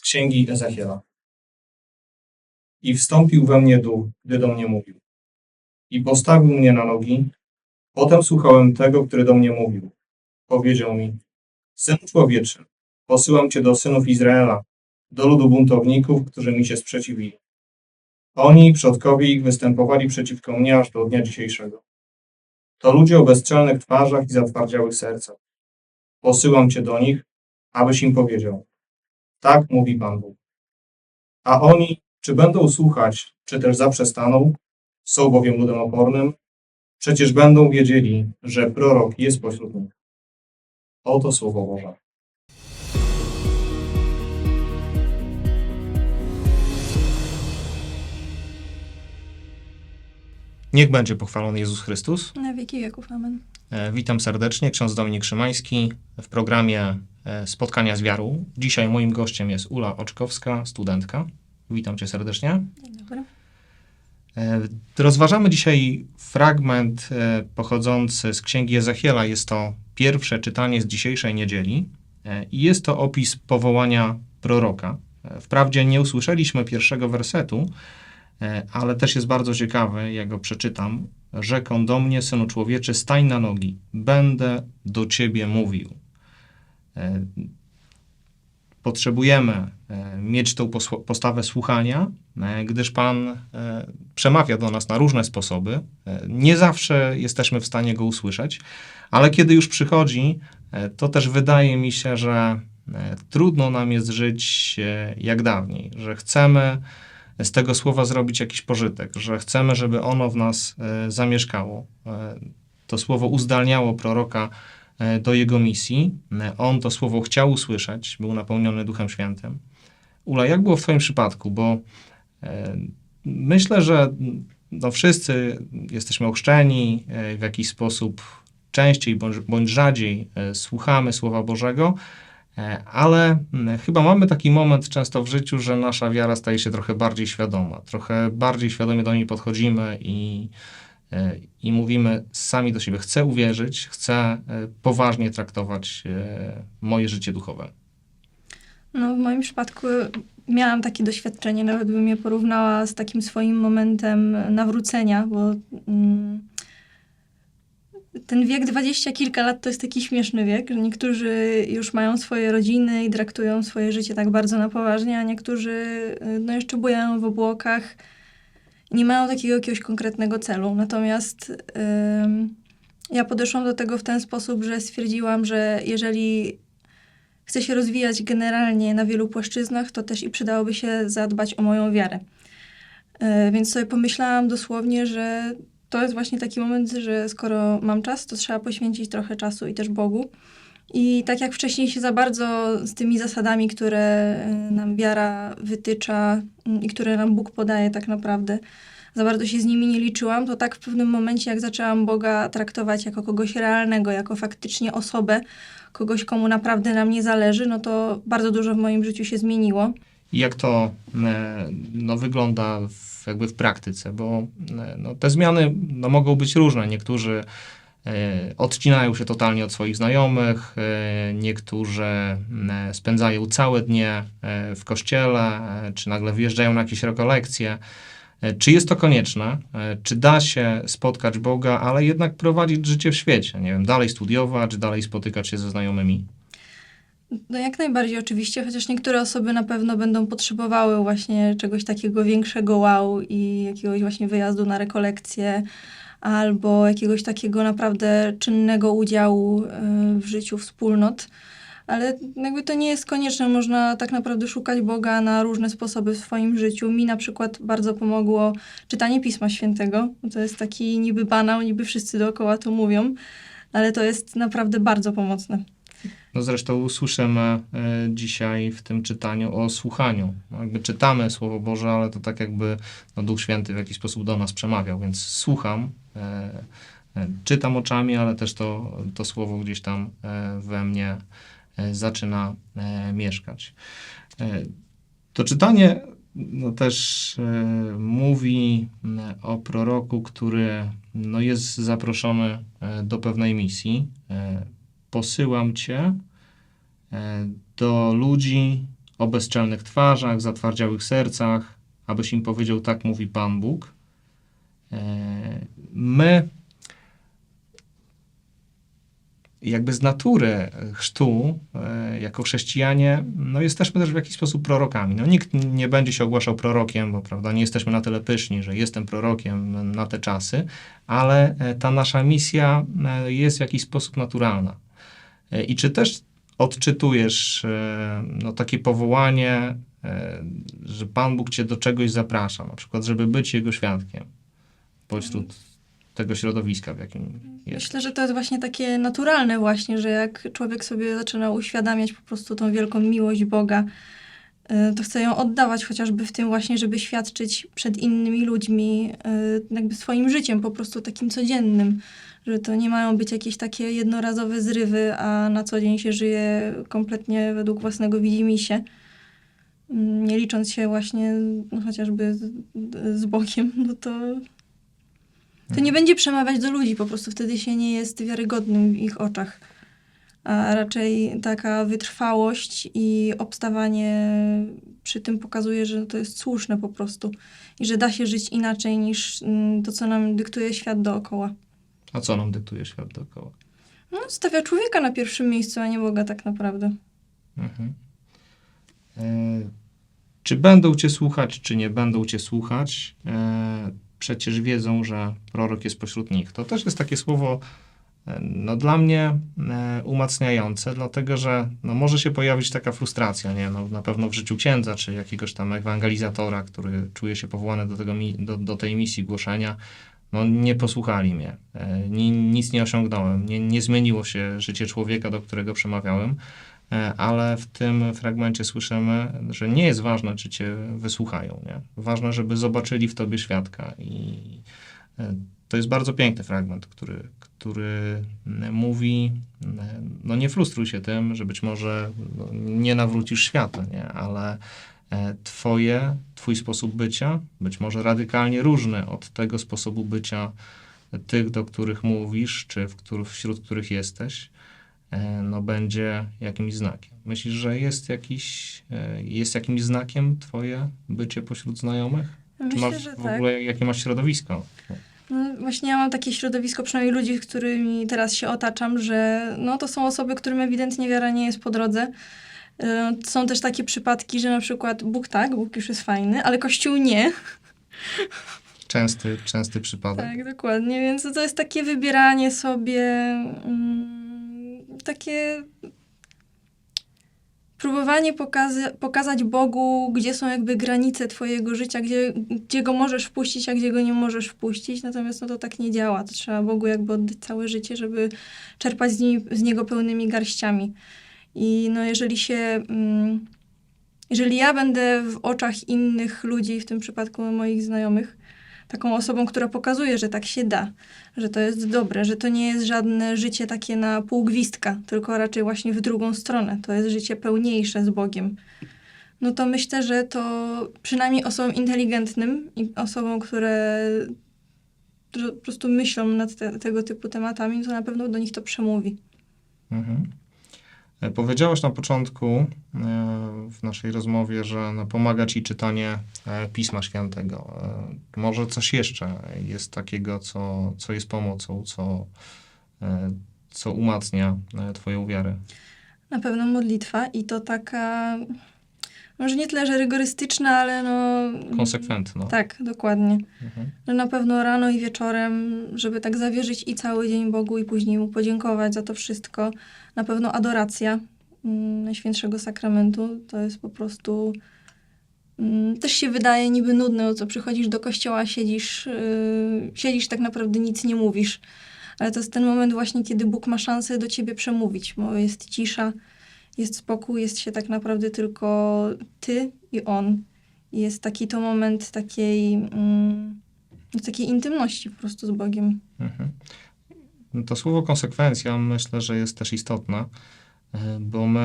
księgi Ezechiela. I wstąpił we mnie duch, gdy do mnie mówił. I postawił mnie na nogi. Potem słuchałem tego, który do mnie mówił. Powiedział mi, Synu człowieczy, posyłam cię do synów Izraela, do ludu buntowników, którzy mi się sprzeciwili. Oni przodkowie ich występowali przeciwko mnie aż do dnia dzisiejszego. To ludzie o bezczelnych twarzach i zatwardziałych sercach. Posyłam cię do nich, abyś im powiedział. Tak mówi Pan Bóg. A oni, czy będą słuchać, czy też zaprzestaną, są bowiem ludem opornym, przecież będą wiedzieli, że prorok jest pośród nich. Oto słowo Boże. Niech będzie pochwalony Jezus Chrystus. Na wieki wieków, amen. E, Witam serdecznie, ksiądz Dominik Szymański w programie Spotkania z wiarą. Dzisiaj moim gościem jest Ula Oczkowska, studentka. Witam cię serdecznie. Dzień dobry. E, Rozważamy dzisiaj fragment e, pochodzący z księgi Ezechiela. Jest to pierwsze czytanie z dzisiejszej niedzieli e, i jest to opis powołania proroka. E, Wprawdzie nie usłyszeliśmy pierwszego wersetu, e, ale też jest bardzo ciekawy, jak go przeczytam. Rzeką do mnie, synu człowieczy, stań na nogi, będę do ciebie mówił. E, Potrzebujemy e, mieć tą postawę słuchania, e, gdyż Pan przemawia do nas na różne sposoby. Nie zawsze jesteśmy w stanie go usłyszeć, ale kiedy już przychodzi, to też wydaje mi się, że trudno nam jest żyć jak dawniej, że chcemy z tego słowa zrobić jakiś pożytek, że chcemy, żeby ono w nas zamieszkało. To słowo uzdalniało proroka do jego misji. E, On to słowo chciał usłyszeć, był napełniony Duchem Świętym. Ula, jak było w Twoim przypadku? Bo e, myślę, że no, wszyscy jesteśmy ochrzczeni e, w jakiś sposób częściej bądź, bądź rzadziej e, słuchamy Słowa Bożego, e, ale m, chyba mamy taki moment często w życiu, że nasza wiara staje się trochę bardziej świadoma, trochę bardziej świadomie do niej podchodzimy i, e, i mówimy sami do siebie: Chcę uwierzyć, chcę e, poważnie traktować e, moje życie duchowe. No, w moim przypadku miałam takie doświadczenie, nawet bym je porównała z takim swoim momentem nawrócenia, bo mm, ten wiek dwadzieścia kilka lat to jest taki śmieszny wiek, że niektórzy już mają swoje rodziny i traktują swoje życie tak bardzo na poważnie, a niektórzy no, jeszcze bujają w obłokach, nie mają takiego jakiegoś konkretnego celu. Natomiast ja podeszłam do tego w ten sposób, że stwierdziłam, że jeżeli chcę się rozwijać generalnie na wielu płaszczyznach, to też i przydałoby się zadbać o moją wiarę. E, Więc sobie pomyślałam dosłownie, że to jest właśnie taki moment, że skoro mam czas, to trzeba poświęcić trochę czasu i też Bogu. I tak jak wcześniej się za bardzo z tymi zasadami, które e, nam wiara wytycza mm, i które nam Bóg podaje tak naprawdę, za bardzo się z nimi nie liczyłam, to tak w pewnym momencie, jak zaczęłam Boga traktować jako kogoś realnego, jako faktycznie osobę, kogoś, komu naprawdę na mnie zależy, no to bardzo dużo w moim życiu się zmieniło. Jak to e, no, wygląda w, jakby w praktyce? Bo e, no, te zmiany no, mogą być różne. Niektórzy odcinają się totalnie od swoich znajomych, e, niektórzy e, spędzają całe dnie e, w kościele, e, czy nagle wyjeżdżają na jakieś rekolekcje. E, Czy jest to konieczne? E, Czy da się spotkać Boga, ale jednak prowadzić życie w świecie? Nie wiem, dalej studiować, dalej spotykać się ze znajomymi? No jak najbardziej oczywiście, chociaż niektóre osoby na pewno będą potrzebowały właśnie czegoś takiego większego wow i jakiegoś właśnie wyjazdu na rekolekcje albo jakiegoś takiego naprawdę czynnego udziału y, w życiu wspólnot. Ale jakby to nie jest konieczne, można tak naprawdę szukać Boga na różne sposoby w swoim życiu. Mi na przykład bardzo pomogło czytanie Pisma Świętego. To jest taki niby banał, niby wszyscy dookoła to mówią, ale to jest naprawdę bardzo pomocne. No zresztą słyszymy e, dzisiaj w tym czytaniu o słuchaniu. No jakby czytamy Słowo Boże, ale to tak jakby no, Duch Święty w jakiś sposób do nas przemawiał, więc słucham, e, e, czytam oczami, ale też to, to Słowo gdzieś tam we mnie zaczyna mieszkać. To czytanie no, też mówi o proroku, który no, jest zaproszony do pewnej misji. Posyłam cię e, do ludzi o bezczelnych twarzach, zatwardziałych sercach, abyś im powiedział, tak mówi Pan Bóg. E, My jakby z natury chrztu, e, jako chrześcijanie, no jesteśmy też w jakiś sposób prorokami. No nikt nie będzie się ogłaszał prorokiem, bo prawda, nie jesteśmy na tyle pyszni, że jestem prorokiem na te czasy, ale ta nasza misja jest w jakiś sposób naturalna. E, I czy też odczytujesz e, no, takie powołanie, e, że Pan Bóg cię do czegoś zaprasza, na przykład, żeby być Jego świadkiem pośród tego środowiska, w jakim jest. Myślę, że to jest właśnie takie naturalne właśnie, że jak człowiek sobie zaczyna uświadamiać po prostu tą wielką miłość Boga, to chce ją oddawać chociażby w tym właśnie, żeby świadczyć przed innymi ludźmi y, jakby swoim życiem, po prostu takim codziennym. Że to nie mają być jakieś takie jednorazowe zrywy, a na co dzień się żyje kompletnie według własnego widzimisię. Mm, Nie licząc się właśnie no, chociażby z, z Bogiem, no to to nie będzie przemawiać do ludzi, po prostu wtedy się nie jest wiarygodnym w ich oczach. A raczej taka wytrwałość i obstawanie przy tym pokazuje, że to jest słuszne po prostu i że da się żyć inaczej niż mm, to, co nam dyktuje świat dookoła. A co nam dyktuje świat dookoła? No, stawia człowieka na pierwszym miejscu, a nie Boga tak naprawdę. Mhm. E, czy będą cię słuchać, czy nie będą cię słuchać? E, przecież wiedzą, że prorok jest pośród nich. To też jest takie słowo no, dla mnie e, umacniające, dlatego że no, może się pojawić taka frustracja, nie? No, na pewno w życiu księdza, czy jakiegoś tam ewangelizatora, który czuje się powołany do, tego, do, do tej misji głoszenia. No, nie posłuchali mnie, e, ni, nic nie osiągnąłem, nie, nie zmieniło się życie człowieka, do którego przemawiałem. E, ale w tym fragmencie słyszymy, że nie jest ważne, czy cię wysłuchają. Nie? Ważne, żeby zobaczyli w tobie świadka. I to jest bardzo piękny fragment, który, który m, mówi, m, no nie frustruj się tym, że być może no, nie nawrócisz świata, nie? ale e, twoje, twój sposób bycia, być może radykalnie różny od tego sposobu bycia tych, do których mówisz, czy w wśród których jesteś, e, no będzie jakimś znakiem. Myślisz, że jest jakiś, e, jest jakimś znakiem twoje bycie pośród znajomych? Czy Myślę, masz że w tak. ogóle, jakie masz środowisko? No, właśnie ja mam takie środowisko, przynajmniej ludzi, z którymi teraz się otaczam, że no, to są osoby, którym ewidentnie wiara nie jest po drodze. Y, Są też takie przypadki, że na przykład Bóg tak, Bóg już jest fajny, ale Kościół nie. Częsty, częsty przypadek. Tak, dokładnie. Więc to jest takie wybieranie sobie, mm, takie próbowanie pokaza- pokazać Bogu, gdzie są jakby granice twojego życia, gdzie, gdzie go możesz wpuścić, a gdzie go nie możesz wpuścić. Natomiast no to tak nie działa. To trzeba Bogu jakby oddać całe życie, żeby czerpać z, z niego pełnymi garściami. I no jeżeli się... Mm, jeżeli ja będę w oczach innych ludzi, w tym przypadku moich znajomych, taką osobą, która pokazuje, że tak się da, że to jest dobre, że to nie jest żadne życie takie na pół gwizdka, tylko raczej właśnie w drugą stronę. To jest życie pełniejsze z Bogiem. No to myślę, że to przynajmniej osobom inteligentnym i osobom, które po prostu myślą nad te, tego typu tematami, to na pewno do nich to przemówi. Mhm. E, Powiedziałaś na początku e, w naszej rozmowie, że no, pomaga ci czytanie e, Pisma Świętego. Może coś jeszcze jest takiego, co, co jest pomocą, co, co umacnia twoją wiarę. Na pewno modlitwa i to taka, może nie tyle, że rygorystyczna, ale no... Konsekwentna. Tak, dokładnie. Mhm. Że na pewno rano i wieczorem, żeby tak zawierzyć i cały dzień Bogu i później Mu podziękować za to wszystko. Na pewno adoracja mm, Najświętszego Sakramentu to jest po prostu... mm, Też się wydaje niby nudne, o co przychodzisz do kościoła, siedzisz, yy, siedzisz tak naprawdę nic nie mówisz. Ale to jest ten moment właśnie, kiedy Bóg ma szansę do ciebie przemówić, bo jest cisza, jest spokój, jest się tak naprawdę tylko ty i On. Jest taki to moment takiej, mm, no, takiej intymności po prostu z Bogiem. Mhm. No To słowo konsekwencja myślę, że jest też istotne, bo my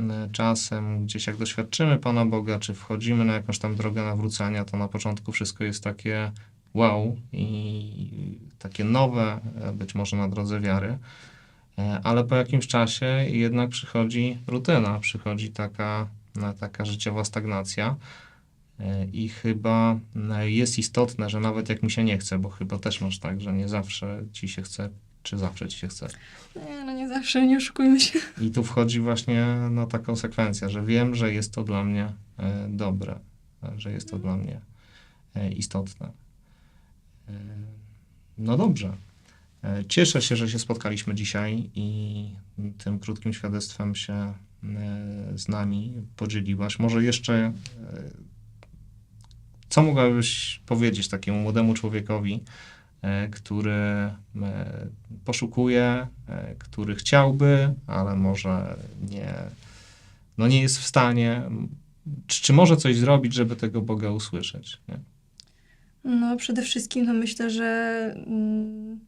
e, czasem gdzieś jak doświadczymy Pana Boga, czy wchodzimy na jakąś tam drogę nawrócenia, to na początku wszystko jest takie wow i takie nowe, e, być może na drodze wiary, ale po jakimś czasie jednak przychodzi rutyna, przychodzi taka e, taka życiowa stagnacja. E, I chyba e, jest istotne, że nawet jak mi się nie chce, bo chyba też masz tak, że nie zawsze ci się chce, czy zawsze ci się chce. Nie, no nie zawsze, nie oszukujmy się. I tu wchodzi właśnie no, ta konsekwencja, że wiem, że jest to dla mnie e, dobre, e, że jest to dla mnie e, istotne. E, no dobrze. E, Cieszę się, że się spotkaliśmy dzisiaj i tym krótkim świadectwem się e, z nami podzieliłaś. Może jeszcze e, co mogłabyś powiedzieć takiemu młodemu człowiekowi, który poszukuje, który chciałby, ale może nie, no nie jest w stanie, czy, czy może coś zrobić, żeby tego Boga usłyszeć? Nie? No przede wszystkim no myślę, że mm,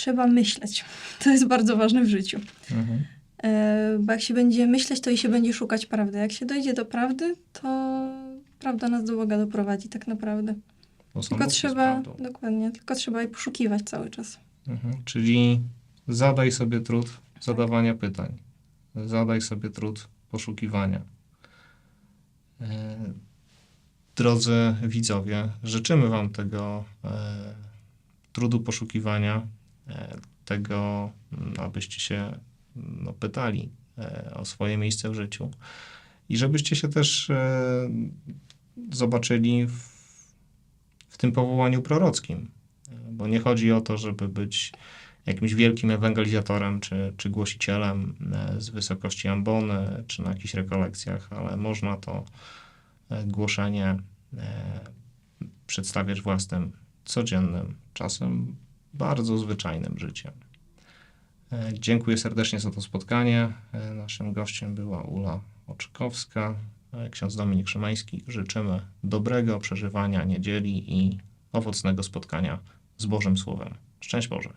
trzeba myśleć. To jest bardzo ważne w życiu. Mhm. E, Bo jak się będzie myśleć, to i się będzie szukać prawdy. Jak się dojdzie do prawdy, to prawda nas do Boga doprowadzi tak naprawdę. Bo Tylko trzeba, dokładnie, tylko trzeba jej poszukiwać cały czas. Mhm. Czyli zadaj sobie trud zadawania pytań. Zadaj sobie trud poszukiwania. E, Drodzy widzowie, życzymy Wam tego e, trudu poszukiwania, tego, m, abyście się no, pytali e, o swoje miejsce w życiu i żebyście się też e, zobaczyli w, w tym powołaniu prorockim. E, Bo nie chodzi o to, żeby być jakimś wielkim ewangelizatorem czy, czy głosicielem e, z wysokości ambony, czy na jakichś rekolekcjach, ale można to e, głoszenie e, przedstawiać własnym, codziennym, czasem bardzo zwyczajnym życiem. E, Dziękuję serdecznie za to spotkanie. E, Naszym gościem była Ula Oczykowska, e, ksiądz Dominik Szymański. Życzymy dobrego przeżywania niedzieli i owocnego spotkania z Bożym Słowem. Szczęść Boże.